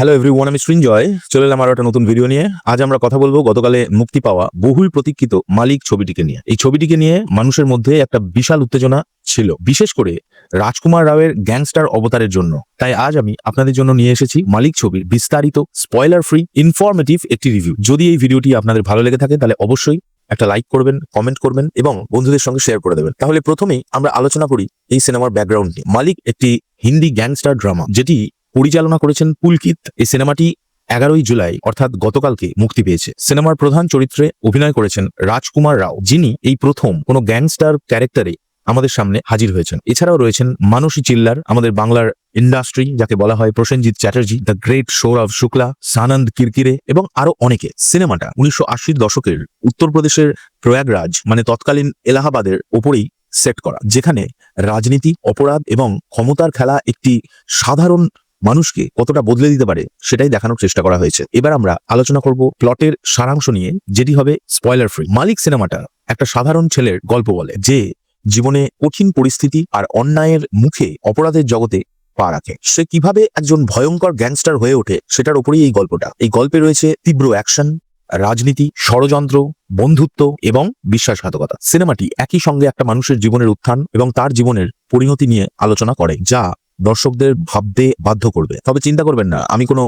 Hello every one আমি সৃঞ্জয়। চলে এলাম আরও একটা নতুন ভিডিও নিয়ে। আজ আমরা কথা বলব গতকালে মুক্তি পাওয়া, বহুল প্রতীক্ষিত মালিক ছবিটিকে নিয়ে। এই ছবিটিকে নিয়ে মানুষের মধ্যে একটা বিশাল উত্তেজনা ছিল, বিশেষ করে রাজকুমার রাওয়ের গ্যাংস্টার অবতারের জন্য। তাই আজ আমি আপনাদের জন্য নিয়ে এসেছি মালিক ছবির বিস্তারিত স্পয়লার ফ্রি ইনফরমেটিভ একটি রিভিউ যদি এই ভিডিওটি আপনাদের ভালো লেগে থাকে, তাহলে অবশ্যই একটা লাইক করবেন কমেন্ট করবেন এবং বন্ধুদের সঙ্গে শেয়ার করে দেবেন। তাহলে প্রথমেই আমরা আলোচনা করি এই সিনেমার ব্যাকগ্রাউন্ড নিয়ে। মালিক একটি হিন্দি গ্যাংস্টার ড্রামা যেটি পরিচালনা করেছেন পুলকিত। এই সিনেমাটি এগারোই জুলাই, অর্থাৎ গতকালকে মুক্তি পেয়েছে। সিনেমার প্রধান চরিত্রে অভিনয় করেছেন রাজকুমার রাও, যিনি এই প্রথম কোনো গ্যাংস্টার ক্যারেক্টারে আমাদের সামনে হাজির হয়েছেন। এছাড়াও রয়েছেন মানসী চিল্লার, আমাদের বাংলার ইন্ডাস্ট্রি, যাকে বলা হয় প্রসেনজিৎ চ্যাটার্জি, দ্য গ্রেট সৌরভ শুক্লা, সানন্দ কিরকিরে এবং আরও অনেকে। সিনেমাটা উনিশশো দশকের উত্তরপ্রদেশের প্রয়াগরাজ মানে তৎকালীন এলাহাবাদের ওপরেই সেট করা, যেখানে রাজনীতি, অপরাধ এবং ক্ষমতার খেলা একটি সাধারণ মানুষকে কতটা বদলে দিতে পারে সেটাই দেখানোর চেষ্টা করা হয়েছে। এবার আমরা আলোচনা করব প্লটের সারাংশ নিয়ে, যেটি হবে স্পয়লার ফ্রি মালিক সিনেমাটা একটা সাধারণ ছেলের গল্প বলে, যে জীবনে কঠিন পরিস্থিতি আর অন্যায়ের মুখে অপরাধের জগতে পা রাখে। সে কীভাবে একজন ভয়ঙ্কর গ্যাংস্টার হয়ে ওঠে সেটার উপরেই এই গল্পটা। এই গল্পে রয়েছে তীব্র অ্যাকশন, রাজনীতি, ষড়যন্ত্র, বন্ধুত্ব এবং বিশ্বাসঘাতকতা। সিনেমাটি একই সঙ্গে একটা মানুষের জীবনের উত্থান এবং তার জীবনের পরিণতি নিয়ে আলোচনা করে, যা দর্শকদের ভাবতে বাধ্য করবে। তবে চিন্তা করবেন না, আমি কোনো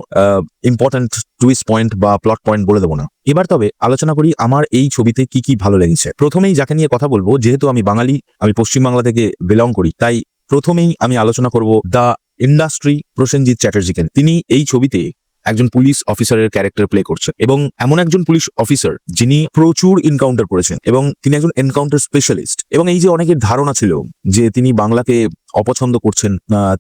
ইম্পর্ট্যান্ট টুইস্ট পয়েন্ট বা প্লট পয়েন্ট বলে দেবো না। এবার তবে আলোচনা করি আমার এই ছবিতে কি কি ভালো লেগেছে। প্রথমেই যাকে নিয়ে কথা বলব, যেহেতু আমি বাঙালি, আমি পশ্চিমবাংলা থেকে বিলং করি, তাই প্রথমেই আমি আলোচনা করব দ্য ইন্ডাস্ট্রি প্রসেনজিৎ চ্যাটার্জিকে তিনি এই ছবিতে একজন পুলিশ অফিসারের ক্যারেক্টার প্লে করছেন এবং এমন একজন পুলিশ অফিসার যিনি প্রচুর এনকাউন্টার করেছেন এবং তিনি একজন এনকাউন্টার স্পেশালিস্ট এবং এই যে অনেকের ধারণা ছিল যে তিনি বাংলাকে অপছন্দ করছেন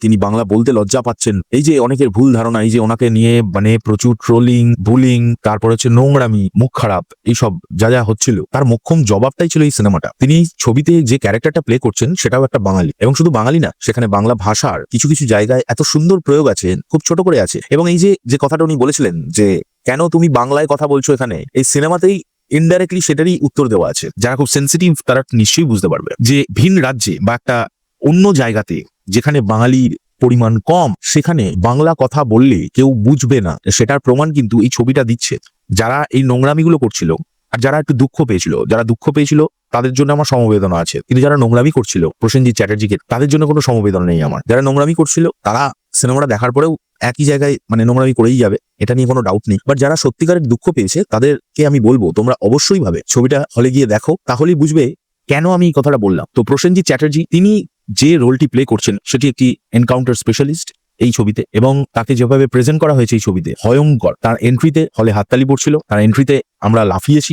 তিনি বাংলা বলতে লজ্জা পাচ্ছেন। এই যে অনেকের ভুল ধারণা, এই যে ওনাকে নিয়ে মানে প্রচুর ট্রোলিং বুলিং তারপর হচ্ছে নোংরামি, মুখ খারাপ, এইসব যা যা হচ্ছিল, তার মোক্ষম জবাবটাই ছিল এই সিনেমাটা। তিনি ছবিতে যে ক্যারেক্টারটা প্লে করছেন, সেটাও একটা বাঙালি। এবং শুধু বাঙালি না, সেখানে বাংলা ভাষার কিছু কিছু জায়গায় এত সুন্দর প্রয়োগ আছে, খুব ছোট করে আছে। এবং এই যে যে কথাটা উনি বলেছিলেন যে, কেন তুমি বাংলায় কথা বলছো এখানে? এই সিনেমাতেই ইনডাইরেক্টলি সেটারই উত্তর দেওয়া আছে। যারা খুব সেন্সিটিভ তারা নিশ্চয়ই বুঝতে পারবে যে, ভিন রাজ্যে বা একটা অন্য জায়গাতে যেখানে বাঙালির পরিমাণ কম, সেখানে বাংলা কথা বললে কেউ বুঝবে না। সেটার প্রমাণ কিন্তু এই ছবিটা দিচ্ছে। যারা এই নোংরামিগুলো করছিল আর যারা একটু দুঃখ পেয়েছিল, যারা দুঃখ পেয়েছিল তাদের জন্য আমার সমবেদনা আছে। কিন্তু যারা নোংরামি করছিল, প্রসেনজিৎ চ্যাটার্জিকে, তাদের জন্য কোনো সমবেদনা নেই আমার। যারা নোংরামি করছিল, তারা সিনেমাটা দেখার পরেও একই জায়গায় মানে নোংরামি করেই যাবে, এটা নিয়ে কোনো ডাউট নেই। বাট যারা সত্যিকারের দুঃখ পেয়েছে, তাদেরকে আমি বলব, তোমরা অবশ্যই ভাবে। ছবিটা হলে গিয়ে দেখো, তাহলেই বুঝবে কেন আমি এই কথাটা বললাম? তো প্রসেনজিৎ চ্যাটার্জি, তিনি যে রোলটি প্লে করছেন, সেটি একটি এনকাউন্টার স্পেশালিস্ট এই ছবিতে এবং তাকে যেভাবে প্রেজেন্ট করা হয়েছে এই ছবিতে, ভয়ঙ্কর। তার এন্ট্রিতে হলে হাততালি পড়ছিল, তার এন্ট্রিতে আমরা লাফিয়েছি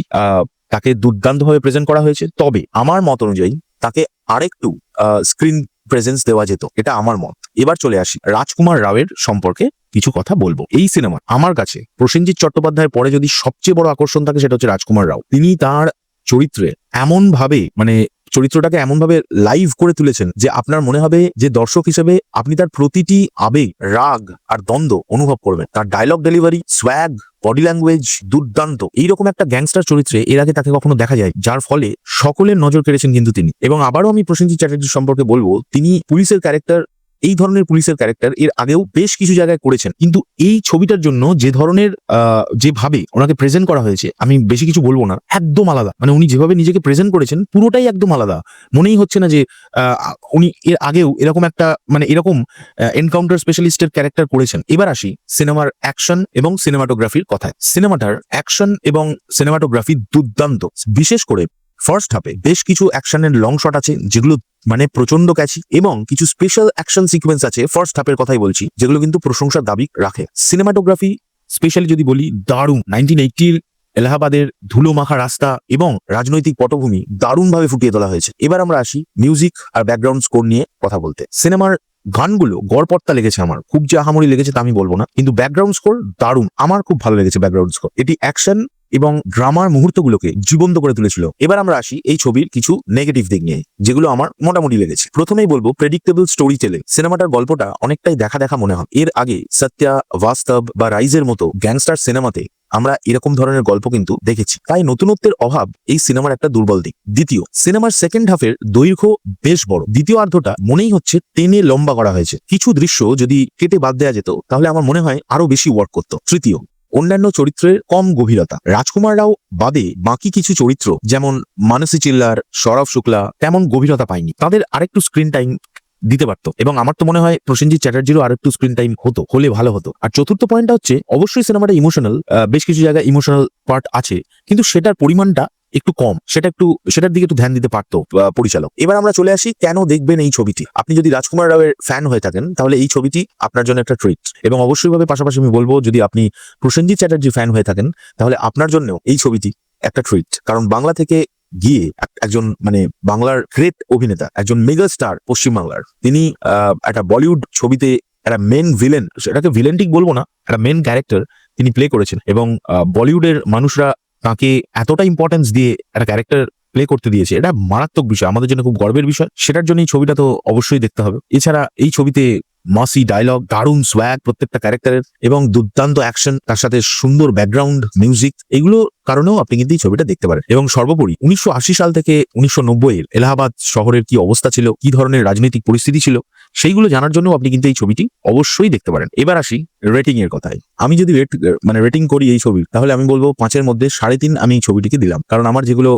তাকে দুর্দান্তভাবে প্রেজেন্ট করা হয়েছে। তবে আমার মত অনুযায়ী তাকে আরেকটু স্ক্রিন প্রেজেন্স দেওয়া যেত, এটা আমার মত। এবার চলে আসি রাজকুমার রাওয়ের সম্পর্কে কিছু কথা বলব। এই সিনেমা আমার কাছে প্রসেনজিৎ চট্টোপাধ্যায়ের পরে যদি সবচেয়ে বড় আকর্ষণ থাকে সেটা হচ্ছে রাজকুমার রাও। তিনি তার চরিত্রে এমন ভাবে মানে চরিত্রটাকে এমন ভাবে লাইভ করে তুলেছেন যে আপনার মনে হবে যে দর্শক হিসেবে আপনি তার প্রতিটি আবেগ, রাগ আর দ্বন্দ্ব অনুভব করবেন। তার dialogue delivery swag body language দুর্দান্ত। এইরকম একটা গ্যাংস্টার চরিত্রে এর আগে তাকে কখনো দেখা যায় যার ফলে সকলের নজর কেড়েছেন কিন্তু তিনি। এবং আবারও আমি প্রসেনজিৎ চ্যাটার্জি সম্পর্কে বলব, তিনি পুলিশের ক্যারেক্টার এই ধরনের পুলিশের ক্যারেক্টার এর আগেও বেশ কিছু জায়গায় করেছেন। কিন্তু এই ছবিটার জন্য যে ধরনের যেভাবে ওনাকে প্রেজেন্ট করা হয়েছে, আমি বেশি কিছু বলব না, একদম আলাদা। মানে উনি যেভাবে নিজেকে প্রেজেন্ট করেছেন, পুরোটাই একদম আলাদা। মনেই হচ্ছে না যে উনি এর আগেও এরকম একটা মানে এরকম এনকাউন্টার স্পেশালিস্টের ক্যারেক্টার করেছেন। এবার আসি সিনেমার অ্যাকশন এবং সিনেমাটোগ্রাফির কথায়। সিনেমাটার অ্যাকশন এবং সিনেমাটোগ্রাফি দুর্দান্ত। বিশেষ করে ফার্স্ট হাফে বেশ কিছু অ্যাকশনের লং শট আছে, যেগুলো মানে প্রচণ্ড ক্যাচি এবং কিছু স্পেশাল অ্যাকশন সিকোয়েন্স আছে ফার্স্ট হাফের কথাই বলছি, যেগুলো কিন্তু প্রশংসার দাবি রাখে। সিনেমাটোগ্রাফি স্পেশালি যদি বলি, দারুণ। নাইনটিন এইটির এলাহাবাদের ধুলো মাখা রাস্তা এবং রাজনৈতিক পটভূমি দারুণভাবে ফুটিয়ে তোলা হয়েছে। এবার আমরা আসি মিউজিক আর ব্যাকগ্রাউন্ড স্কোর নিয়ে কথা বলতে। সিনেমার গানগুলো গড়পত্তা লেগেছে আমার। খুব যে আহামরি লেগেছে তা আমি বলব না। কিন্তু ব্যাকগ্রাউন্ড স্কোর দারুণ। আমার খুব ভালো লেগেছে ব্যাকগ্রাউন্ড স্কোর এটি অ্যাকশন এবং ড্রামার মুহূর্তগুলোকে জীবন্ত করে তুলেছিল। এবার আমরা আসি এই ছবির কিছু নেগেটিভ দিক নিয়ে, যেগুলো আমার মোটামুটি লেগেছে। প্রথমেই বলব প্রেডিক্টেবল স্টোরি টেলিং সিনেমাটার গল্পটা অনেকটাই দেখা দেখা মনে হয়। এর আগে সত্যা, বাস্তব বা রাইজের মতো গ্যাংস্টার সিনেমাতে আমরা এরকম ধরনের গল্প কিন্তু দেখেছি। তাই নতুনত্বের অভাব এই সিনেমার একটা দুর্বল দিক। দ্বিতীয়, সিনেমার সেকেন্ড হাফের দৈর্ঘ্য বেশ বড়। দ্বিতীয় অর্ধটা মনেই হচ্ছে টেনে লম্বা করা হয়েছে। কিছু দৃশ্য যদি কেটে বাদ দেওয়া যেত, তাহলে আমার মনে হয় আরও বেশি ওয়ার্ক করতো। তৃতীয় অন্যান্য চরিত্রের কম গভীরতা। রাজকুমার রাও বাদে বাকি কিছু চরিত্র, যেমন মানসী চিল্লার, সৌরভ শুক্লা, তেমন গভীরতা পায়নি। তাদের আরেকটু স্ক্রিন টাইম দিতে পারত, এবং আমার তো মনে হয় প্রসেনজিৎ চ্যাটার্জিরও আর একটু স্ক্রিন টাইম হতো, হলে ভালো হতো। আর চতুর্থ পয়েন্টটা হচ্ছে, অবশ্যই সিনেমাটা ইমোশনাল বেশ কিছু জায়গায় ইমোশনাল পার্ট আছে, কিন্তু সেটার পরিমাণটা একটু কম, সেটা একটু, সেটার দিকে একটু ধ্যান দিতে পারতো পরিচালক। এবার আমরা চলে আসি, কেন দেখবেন এই ছবিটি? আপনি যদি রাজকুমার রাওয়ের ফ্যান হয়ে থাকেন, তাহলে এই ছবিটি আপনার জন্য একটা ট্রিট এবং অবশ্যই ভাবে পাশাপাশি আমি বলব, যদি আপনি প্রসেনজিৎ চ্যাটার্জি ফ্যান হয়ে থাকেন, তাহলে আপনার জন্যও এই ছবিটি একটা ট্রিট কারণ বাংলা থেকে গিয়ে একজন মানে বাংলার গ্রেট অভিনেতা, একজন মেগা স্টার পশ্চিমবাংলার, তিনি একটা বলিউড ছবিতে একটা মেন ভিলেন সেটাকে ভিলেন ঠিক বলব না, একটা মেন ক্যারেক্টার তিনি প্লে করেছেন। এবং বলিউডের মানুষরা তাকে এতটা ইম্পর্টেন্স দিয়ে একটা ক্যারেক্টার প্লে করতে দিয়েছে, এটা মারাত্মক বিষয়, আমাদের জন্য খুব গর্বের বিষয়। সেটার জন্য এই ছবিটা তো অবশ্যই দেখতে হবে। এছাড়া এই ছবিতে মাসি ডায়লগ দারুণ সোয়াগ প্রত্যেকটা ক্যারেক্টারের এবং দুর্দান্ত অ্যাকশন তার সাথে সুন্দর ব্যাকগ্রাউন্ড মিউজিক এগুলো কারণেও আপনি কিন্তু এই ছবিটা দেখতে পারেন। এবং সর্বোপরি উনিশশো আশি সাল থেকে উনিশশো নব্বই এর এলাহাবাদ শহরের কি অবস্থা ছিল, কি ধরনের রাজনৈতিক পরিস্থিতি ছিল সেইগুলো জানার জন্য আপনি কিন্তু এই ছবিটি অবশ্যই দেখতে পারেন। এবার আসি রেটিং এর কথায়। আমি যদি রেট মানে রেটিং করি এই ছবির, তাহলে আমি বলব পাঁচের মধ্যে সাড়ে তিন আমি এই ছবিটিকে দিলাম। কারণ আমার যেগুলো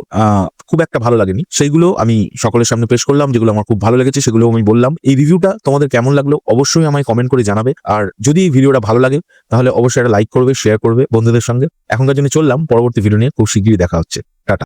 খুব একটা ভালো লাগেনি, সেইগুলো আমি সকলের সামনে পেশ করলাম, যেগুলো আমার খুব ভালো লেগেছে সেগুলো আমি বললাম। এই রিভিউটা তোমাদের কেমন লাগল অবশ্যই আমায় কমেন্ট করে জানাবে। আর যদি এই ভিডিওটা ভালো লাগে, তাহলে অবশ্যই একটা লাইক করবে শেয়ার করবে বন্ধুদের সঙ্গে। এখনকার জন্য চললাম, পরবর্তী ভিডিও নিয়ে খুব শিগগিরই দেখা হচ্ছে। টাটা।